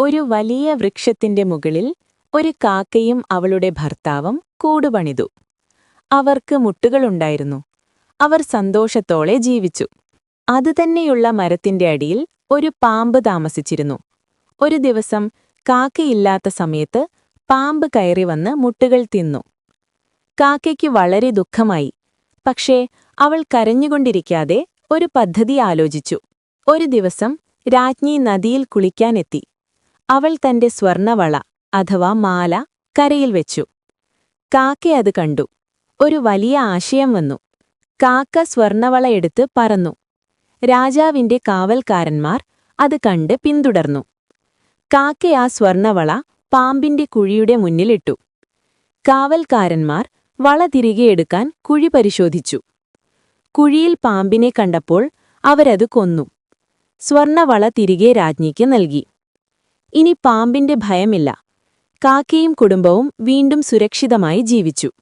ഒരു വലിയ വൃക്ഷത്തിന്റെ മുകളിൽ ഒരു കാക്കയും അവളുടെ ഭർത്താവും കൂടുപണിതു. അവർക്ക് മുട്ടുകളുണ്ടായിരുന്നു. അവർ സന്തോഷത്തോടെ ജീവിച്ചു. അതുതന്നെയുള്ള മരത്തിന്റെ അടിയിൽ ഒരു പാമ്പ് താമസിച്ചിരുന്നു. ഒരു ദിവസം കാക്കയില്ലാത്ത സമയത്ത് പാമ്പ് കയറി വന്ന് മുട്ടുകൾ തിന്നു. കാക്കയ്ക്ക് വളരെ ദുഃഖമായി. പക്ഷേ അവൾ കരഞ്ഞുകൊണ്ടിരിക്കാതെ ഒരു പദ്ധതി ആലോചിച്ചു. ഒരു ദിവസം രാജ്ഞി നദിയിൽ കുളിക്കാനെത്തി. അവൾ തന്റെ സ്വർണവള അഥവാ മാല കരയിൽ വെച്ചു. കാക്ക അത് കണ്ടു. ഒരു വലിയ ആശയം വന്നു. കാക്ക സ്വർണവള എടുത്ത് പറന്നു. രാജാവിന്റെ കാവൽക്കാരന്മാർ അത് കണ്ട് പിന്തുടർന്നു. കാക്ക ആ സ്വർണവള പാമ്പിന്റെ കുഴിയുടെ മുന്നിലിട്ടു. കാവൽക്കാരന്മാർ വള തിരികെ എടുക്കാൻ കുഴി പരിശോധിച്ചു. കുഴിയിൽ പാമ്പിനെ കണ്ടപ്പോൾ അവരത് കൊന്നു. സ്വർണവള തിരികെ രാജ്ഞിക്ക് നൽകി. ഇനി പാമ്പിന്റെ ഭയമില്ല. കാക്കയും കുടുംബവും വീണ്ടും സുരക്ഷിതമായി ജീവിച്ചു.